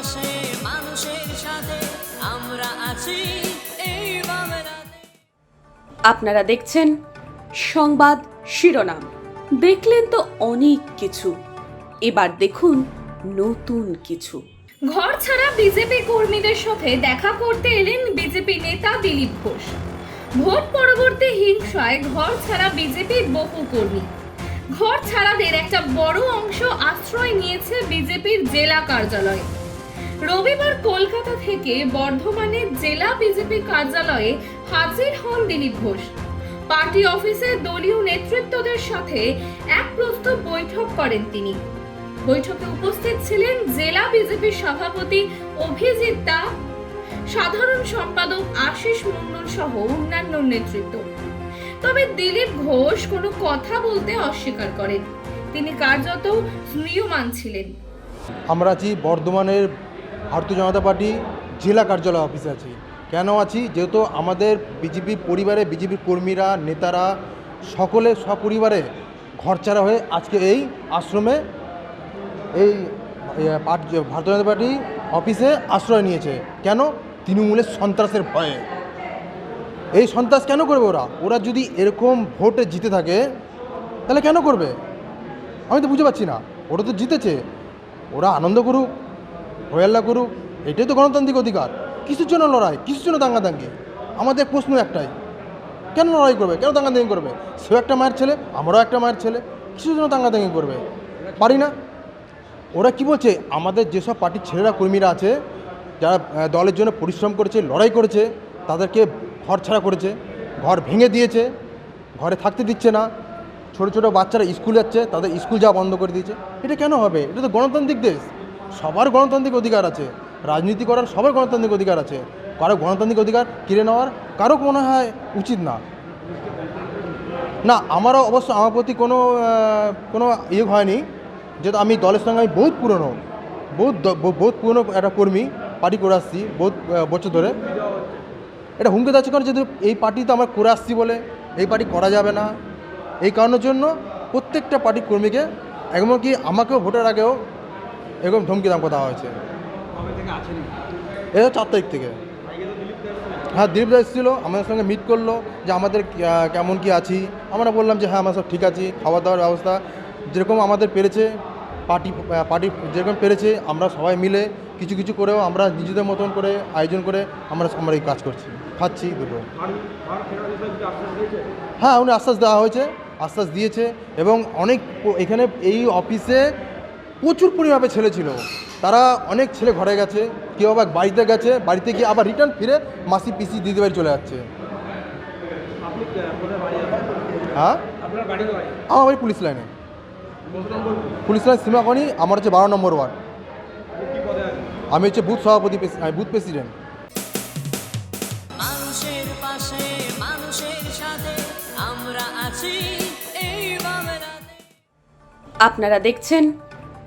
পাশে মানুষের সাথে আমরা আছি। এই আপনারা দেখছেন সংবাদ শিরোনাম। দেখলেন তো অনেক কিছু। এবার দেখুন নতুন কিছু। ঘর ছাড়া বিজেপি কর্মীদের সাথে দেখা করতে এলেন বিজেপি নেতা দিলীপ ঘোষ। ভোট পরবর্তী হিংসায় ঘর ছাড়া বিজেপির বহু কর্মী। ঘর ছাড়াদের একটা বড় অংশ আশ্রয় নিয়েছে বিজেপির জেলা কার্যালয়ে। রবিবার কলকাতা থেকে বর্ধমানের জেলা বিজেপি কার্যালয়ে হাজির হন দিলীপ ঘোষ। পার্টি অফিসে দলীয় নেতৃত্বদের সাথে এক প্রস্তুত বৈঠক করেন তিনি। বৈঠকে উপস্থিত ছিলেন জেলা বিজেপির সভাপতি অভিজিৎ দা, সাধারণ সম্পাদক আশিস মণ্ডল সহ অন্যান্য নেতৃত্ব। তবে দিলীপ ঘোষ কোনো কথা বলতে অস্বীকার করেন। তিনি কার্যত স্মৃয়মান ছিলেন। আমরা আছি বর্ধমানের ভারতীয় জনতা পার্টি জেলা কার্যালয় অফিসে আছি। কেন আছি? যেহেতু আমাদের বিজেপি পরিবারে বিজেপি কর্মীরা, নেতারা সকলে সপরিবারে ঘরছাড়া হয়ে আজকে এই আশ্রমে এই ভারতীয় জনতা পার্টি অফিসে আশ্রয় নিয়েছে। কেন? তৃণমূলের সন্ত্রাসের ভয়ে। এই সন্ত্রাস কেন করবে ওরা? ওরা যদি এরকম ভোটে জিতে থাকে, তাহলে কেন করবে? আমি তো বুঝতে পারছি না। ওরা তো জিতেছে। ওরা আনন্দ করুক। হয়াল্লা করুক এটাই তো গণতান্ত্রিক অধিকার। কিসের জন্য লড়াই কিসের জন্য দাঙ্গাদাঙ্গি। আমাদের প্রশ্ন একটাই, কেন লড়াই করবে? কেন দাঙ্গাদাঙ্গি করবে? সেও একটা মায়ের ছেলে, আমরাও একটা মায়ের ছেলে কিসের জন্য দাঙ্গাদাঙ্গি করবে? পারি না। ওরা কি বলছে? আমাদের যেসব পার্টির ছেলেরা, কর্মীরা আছে, যারা দলের জন্য পরিশ্রম করেছে, লড়াই করেছে, তাদেরকে ঘর ছাড়া করেছে, ঘর ভেঙে দিয়েছে, ঘরে থাকতে দিচ্ছে না। ছোট ছোট বাচ্চারা স্কুল যাচ্ছে, তাদের স্কুল যাওয়া বন্ধ করে দিয়েছে। এটা কেন হবে? এটা তো গণতান্ত্রিক দেশ। সবার গণতান্ত্রিক অধিকার আছে। রাজনীতি করার সবার গণতান্ত্রিক অধিকার আছে। কারও গণতান্ত্রিক অধিকার কিনে নেওয়ার কারও মনে হয় উচিত না। না, আমারও অবশ্য আমার প্রতি কোনো কোনো ইয়ে হয়নি। যেহেতু আমি দলের সঙ্গে আমি বহুত পুরনো, বহুত বহুত পুরনো একটা কর্মী, পার্টি করে আসছি বহুত বছর ধরে। এটা হুমকি দাচ্ছে কারণ যেহেতু এই পার্টি তো আমরা করে আসছি বলে, এই পার্টি করা যাবে না। এই কারণের জন্য প্রত্যেকটা পার্টির কর্মীকে, এমনকি আমাকেও ভোটের আগেও এরকম ধমকি দাম কথা হয়েছে। এটা চার তারিখ থেকে। হ্যাঁ দিলীপ দা এসেছিল আমাদের সঙ্গে মিট করল যে আমাদের কেমন কি আছি। আমরা বললাম যে হ্যাঁ আমরা সব ঠিক আছি খাওয়া দাওয়ার ব্যবস্থা যেরকম আমাদের পেরেছে পার্টি পার্টি যেরকম পেরেছে আমরা সবাই মিলে কিছু কিছু করেও আমরা নিজেদের মতন করে আয়োজন করে আমরা আমরা এই কাজ করছি। খাচ্ছি দুটো। হ্যাঁ উনি আশ্বাস দেওয়া হয়েছে আশ্বাস দিয়েছে এবং অনেক এখানে এই অফিসে প্রচুর পরিমাণে ছেলে ছিল। তারা অনেক ছেলে ঘরে গেছে কেউ আবার বাড়িতে গেছে বাড়িতে গিয়ে আবার রিটার্ন ফিরে মাসি পিসি দিদি বাড়ি চলে যাচ্ছে হ্যাঁ? আমার বাড়ি পুলিশ লাইনে। পুলিশ লাইন সীমাকণি আমার হচ্ছে বারো নম্বর ওয়ার্ড। আমি হচ্ছে বুথ সভাপতি বুথ প্রেসিডেন্ট। মানুষের পাশে মানুষের সাথে আমরা আছি আপনারা দেখছেন